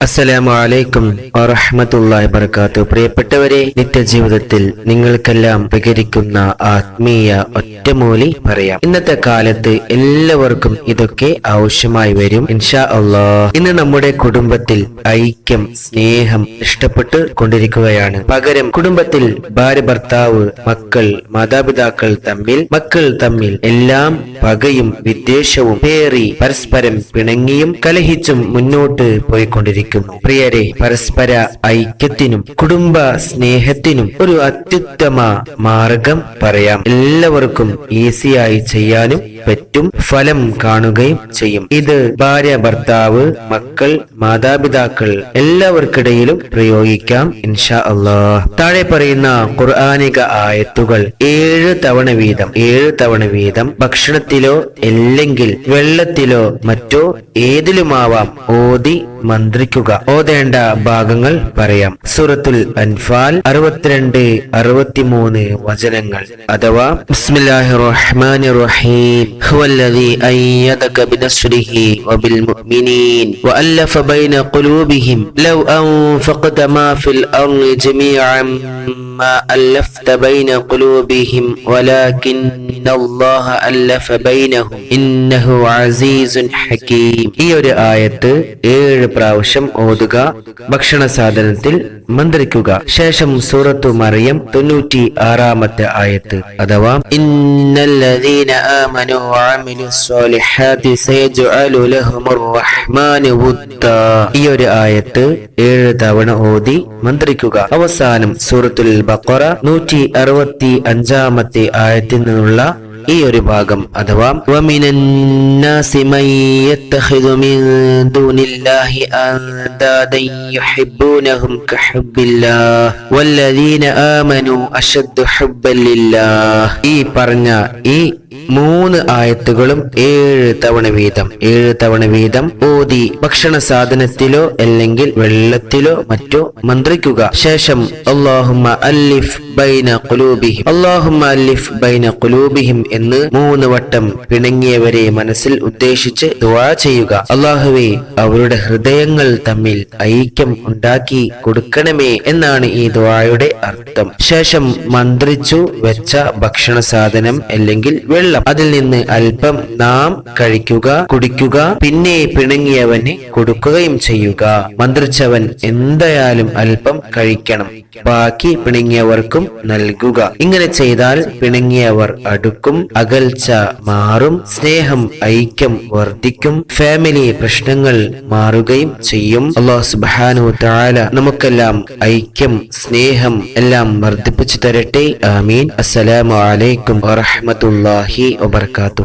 അസ്സലാമു അലൈക്കും വറഹ്മത്തുള്ളാഹി പ്രിയപ്പെട്ടവരെ നിത്യജീവിതത്തിൽ നിങ്ങൾക്കെല്ലാം ഉപകരിക്കുന്ന ആത്മീയ ഒറ്റമൂലി പറയാം. ഇന്നത്തെ കാലത്ത് എല്ലാവർക്കും ഇതൊക്കെ ആവശ്യമായി വരും ഇൻഷാ അള്ളാ ഇന്ന് നമ്മുടെ കുടുംബത്തിൽ ഐക്യം സ്നേഹം ഇഷ്ടപ്പെട്ട് കൊണ്ടിരിക്കുകയാണ്. പകരം കുടുംബത്തിൽ ഭാര്യ ഭർത്താവ് മക്കൾ മാതാപിതാക്കൾ തമ്മിൽ മക്കൾ തമ്മിൽ എല്ലാം പകയും വിദ്വേഷവും പേറി പരസ്പരം പിണങ്ങിയും കലഹിച്ചും മുന്നോട്ട് പോയിക്കൊണ്ടിരിക്കുന്നു പ്രിയരെ പരസ്പര ഐക്യത്തിനും കുടുംബ സ്നേഹത്തിനും ഒരു അത്യുത്തമ മാർഗം പറയാം. എല്ലാവർക്കും ഈസിയായി ചെയ്യാനും പറ്റും ഫലം കാണുകയും ചെയ്യും. ഇത് ഭാര്യ ഭർത്താവ് മക്കൾ മാതാപിതാക്കൾ എല്ലാവർക്കിടയിലും പ്രയോഗിക്കാം ഇൻഷാ അള്ളാഹ് താഴെ പറയുന്ന ഖുർആാനിക ആയത്തുകൾ ഏഴ് തവണ വീതം. ഏഴ് തവണ വീതം ഭക്ഷണത്തിലോ അല്ലെങ്കിൽ വെള്ളത്തിലോ മറ്റോ ഏതിലുമാവാം ഓതി മന്ത്രിക്കുക. ഓതേണ്ട ഭാഗങ്ങൾ പറയാം. സൂറത്തുൽ അൻഫാൽ അറുപത്തിരണ്ട് അറുപത്തിമൂന്ന് വചനങ്ങൾ. അഥവാ റഹ്മാൻ റഹീം. هو الذي أيدك بنصره وبالمؤمنين وألف بين قلوبهم لو أنفقت ما في الأرض جميعا. ما ألفت بين قلوبهم ولكن الله ألف بينهم إنه عزيز حكيم ഈ ഒരു ആയത്ത് ഏഴ് പ്രാവശ്യം ഓതുക ഭക്ഷണ സാധനത്തിൽ മന്ത്രിക്കുക ശേഷം സൂറത്തു മറിയം തൊണ്ണൂറ്റി ആറാമത്തെ ആയത്ത് അഥവാ ഇന്നല്ലദീന ആമനു വഅമിലു സ്വാലിഹാത്തി സയജ്അലു ലഹുമുർ റഹ്മാനു വുദ്ദാ ഈ ഒരു ആയത്ത് ഏഴ് തവണ ഓതി മന്ത്രിക്കുക അവസാനം സൂറത്തുൽ ബക്കറ നൂറ്റി അറുപത്തി അഞ്ചാമത്തെ ആയത്തിൽ നിന്നുള്ള ഈ ഒരു ഭാഗം അഥവാ ഈ പറഞ്ഞ ഈ മൂന്ന് ആയത്തുകളും ഏഴ് തവണ വീതം. ഏഴ് തവണ വീതം ഓതി ഭക്ഷണ സാധനത്തിലോ അല്ലെങ്കിൽ വെള്ളത്തിലോ മറ്റോ മന്ത്രിക്കുക. ശേഷം അള്ളാഹുമ്മ അല്ലിഫ് ബൈന കുലൂബിഹിം അള്ളാഹുമ്മ അല്ലിഫ് ബൈന കുലൂബിഹിം എന്ന് മൂന്ന് വട്ടം പിണങ്ങിയവരെ മനസ്സിൽ ഉദ്ദേശിച്ച് ദുആ ചെയ്യുക. അള്ളാഹുവെ അവരുടെ ഹൃദയങ്ങൾ തമ്മിൽ ഐക്യം ഉണ്ടാക്കി കൊടുക്കണമേ എന്നാണ് ഈ ദുആയുടെ അർത്ഥം. ശേഷം മന്ത്രിച്ചു വെച്ച ഭക്ഷണ സാധനം അല്ലെങ്കിൽ വെള്ളം. അതിൽ നിന്ന് അല്പം നാം കഴിക്കുക കുടിക്കുക പിന്നെ പിണങ്ങിയവന് കൊടുക്കുകയും ചെയ്യുക. മന്ത്രിച്ചവൻ എന്തായാലും അല്പം കഴിക്കണം. ബാക്കി പിണങ്ങിയവർക്കും നൽകുക. ഇങ്ങനെ ചെയ്താൽ പിണങ്ങിയവർ അടുക്കും അകൽച്ച മാറും സ്നേഹം ഐക്യം വർദ്ധിക്കും ഫാമിലി പ്രശ്നങ്ങൾ മാറുകയും ചെയ്യും. അള്ളാഹു സുബാനു താല നമുക്കെല്ലാം ഐക്യം സ്നേഹം എല്ലാം വർദ്ധിപ്പിച്ചു തരട്ടെ. ആമീൻ. അസ്സലാമു അലൈക്കും വറഹ്മത്തുള്ളാഹി വബർക്കാത്തു